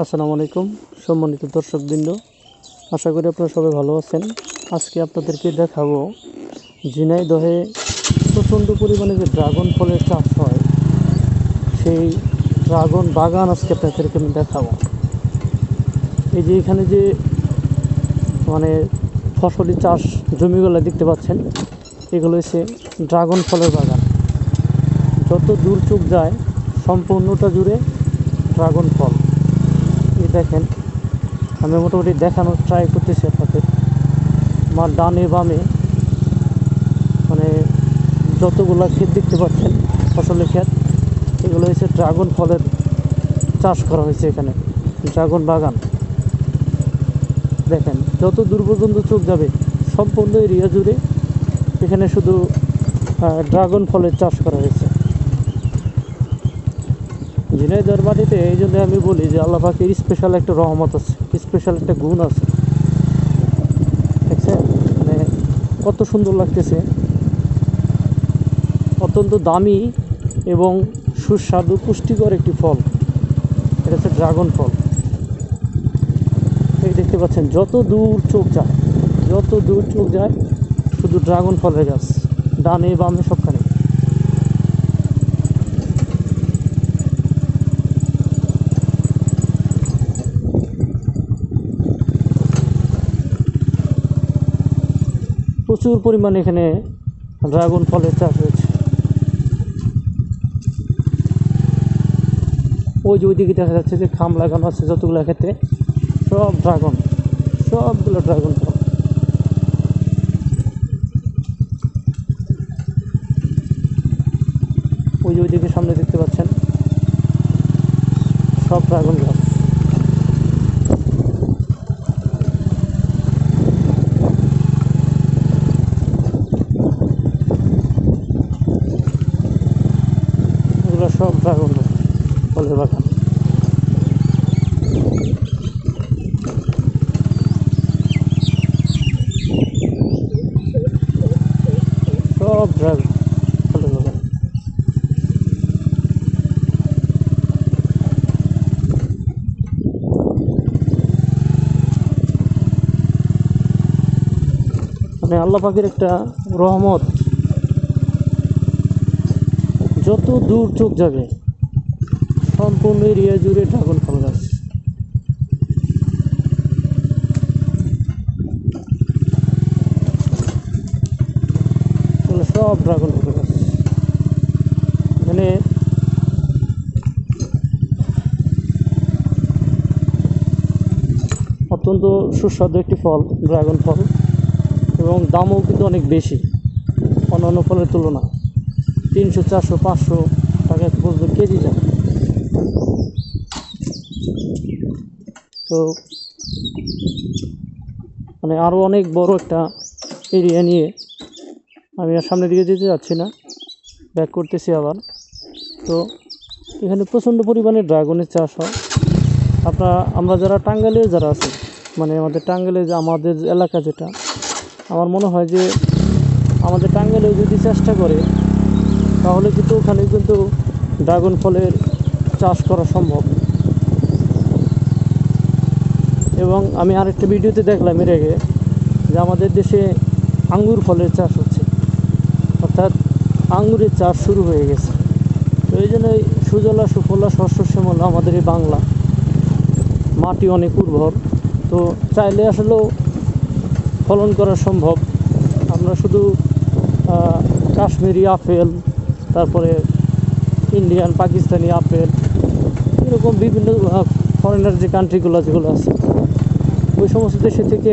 আসসালামু আলাইকুম, সম্মানিত দর্শকবৃন্দ। আশা করি আপনারা সবাই ভালো আছেন। আজকে আপনাদেরকে দেখাবো ঝিনাইদহে প্রচণ্ড পরিমাণে যে ড্রাগন ফলের চাষ হয়, সেই ড্রাগন বাগান আজকে আপনাদেরকে আমি দেখাবো। এই যে এখানে যে মানে ফসলি চাষ জমিগুলো দেখতে পাচ্ছেন, এগুলো হচ্ছে ড্রাগন ফলের বাগান। যত দূর চোখ যায়, সম্পূর্ণটা জুড়ে ড্রাগন ফল। দেখেন। আমি মোটামুটি দেখানোর ট্রাই করতেছি আপনাদের। আমার ডানে বামে মানে যতগুলো ক্ষেত দেখতে পাচ্ছেন, ফসলের ক্ষেত, এগুলো হচ্ছে ড্রাগন ফলের চাষ করা হয়েছে এখানে, ড্রাগন বাগান। দেখেন, যত দূর পর্যন্ত চোখ যাবে, সম্পূর্ণ এরিয়া জুড়ে এখানে শুধু ড্রাগন ফলের চাষ করা হয়েছে। ঝিনাইদহের মাটিতে এই জন্য আমি বলি যে আল্লাহ পাকের স্পেশাল একটা রহমত আছে স্পেশাল একটা গুণ আছে। দেখছেন? মানে কত সুন্দর লাগতেছে। অত্যন্ত দামি এবং সুস্বাদু, পুষ্টিকর একটি ফল। এটা হচ্ছে ড্রাগন ফল। এই দেখতে পাচ্ছেন, যত দূর চোখ যায়, যত দূর চোখ যায়, শুধু ড্রাগন ফলের গাছ, ডানে বামে সবখানে। প্রচুর পরিমাণে এখানে ড্রাগন ফলের চাষ হয়েছে। ওই যে ওইদিকে দেখা যাচ্ছে যে খাম লাগানো আছে যতগুলো ক্ষেত্রে, সব ড্রাগন, সবগুলো ড্রাগন ফল। ওই যে ওইদিকে সামনে দেখতে পাচ্ছেন, সব ড্রাগন গাছ। এগুলো সব ড্রাগন ফলের বাগান। সব ড্রাগন মানে আল্লাহ পাখির একটা রহমত। যত দূর চোখ যাবে, সম্পূর্ণ এরিয়া জুড়ে ড্রাগন ফল গাছ সব ড্রাগন ফল গাছ মানে অত্যন্ত সুস্বাদু একটি ফল, ড্রাগন ফল, এবং দামও কিন্তু অনেক বেশি, অন্যান্য ফলের তুলনায়। তিনশো, চারশো, পাঁচশো টাকা পর্যন্ত কেজি যায় তো মানে আরও অনেক বড় একটা এরিয়া নিয়ে আমি আর সামনের দিকে যেতে যাচ্ছি না। ব্যাক করতেছি আবার। তো এখানে প্রচণ্ড পরিমাণে ড্রাগনের চাষ হয়। আপনারা, আমরা যারা টাঙ্গাইলে যারা আছি মানে আমাদের টাঙ্গালে যে আমাদের এলাকা যেটা, আমার মনে হয় যে আমাদের টাঙ্গাইলেও যদি চেষ্টা করে তাহলে কিন্তু ওখানে কিন্তু ড্রাগন ফলের চাষ করা সম্ভব। এবং আমি আরেকটা ভিডিওতে দেখলাম এর আগে যে আমাদের দেশে আঙ্গুর ফলের চাষ হচ্ছে। অর্থাৎ আঙ্গুরের চাষ শুরু হয়ে গেছে। তো এই জন্য সুজলা, সুফলা, শস্য, শ্যামলা আমাদের এই বাংলা মাটি অনেক উর্বর। তো চাইলে আসলেও ফলন করা সম্ভব। আমরা শুধু কাশ্মীরি আপেল তারপরে ইন্ডিয়ান পাকিস্তানি আপেল এরকম বিভিন্ন ফরেনার যে কান্ট্রিগুলো যেগুলো আছে, ওই সমস্ত দেশে থেকে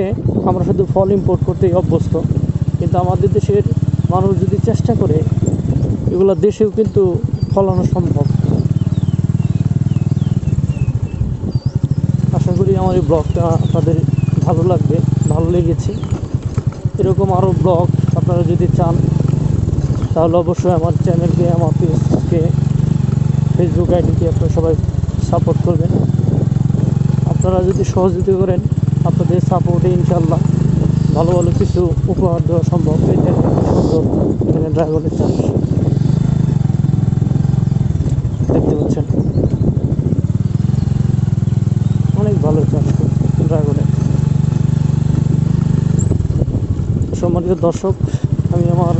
আমরা শুধু ফল ইম্পোর্ট করতেই অভ্যস্ত। কিন্তু আমাদের দেশের মানুষ যদি চেষ্টা করে, এগুলো দেশেও কিন্তু ফলানো সম্ভব। আশা করি আমার এই ব্লগটা আপনাদের ভালো লাগবে, ভালো লেগেছে। এরকম আরও ব্লগ আপনারা যদি চান তাহলে অবশ্যই আমার চ্যানেলকে, আমার পেজকে ফেসবুক আইডিকে আপনারা সবাই সাপোর্ট করবেন। আপনারা যদি সহযোগিতা করেন, আপনাদের সাপোর্টে ইনশাল্লাহ ভালো ভালো কিছু উপহার দেওয়া সম্ভব। এটা সুন্দর এখানে ড্রাগনের চাষ দেখতে পাচ্ছেন? অনেক ভালো চাষ ড্রাগনের সম্মানিত দর্শক, আমি আমার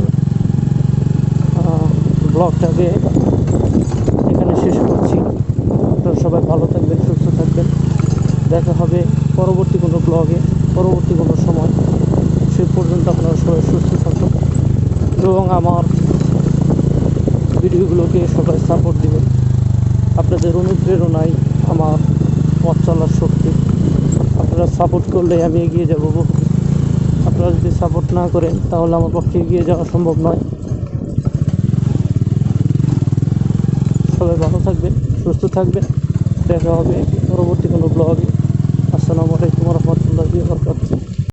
ব্লগটাকে এখানে শেষ করছি। আপনারা সবাই ভালো থাকবেন, সুস্থ থাকবেন। দেখা হবে পরবর্তী কোনো ব্লগে, পরবর্তী কোনো সময়। সে পর্যন্ত আপনারা সবাই সুস্থ থাকুন এবং আমার ভিডিওগুলোকে সবাই সাপোর্ট দিবেন। আপনাদের অনুপ্রেরণায় আমার পথ চলার শক্তি। আপনারা সাপোর্ট করলে আমি এগিয়ে যাব। আপনারা যদি সাপোর্ট না করেন, তাহলে আমার পক্ষে এগিয়ে যাওয়া সম্ভব নয়। সবাই ভালো থাকবেন সুস্থ থাকবেন দেখা হবে পরবর্তী কোনো ব্লগে আসসালামু আলাইকুম রহমতুল্লাহ বরকাতুহ।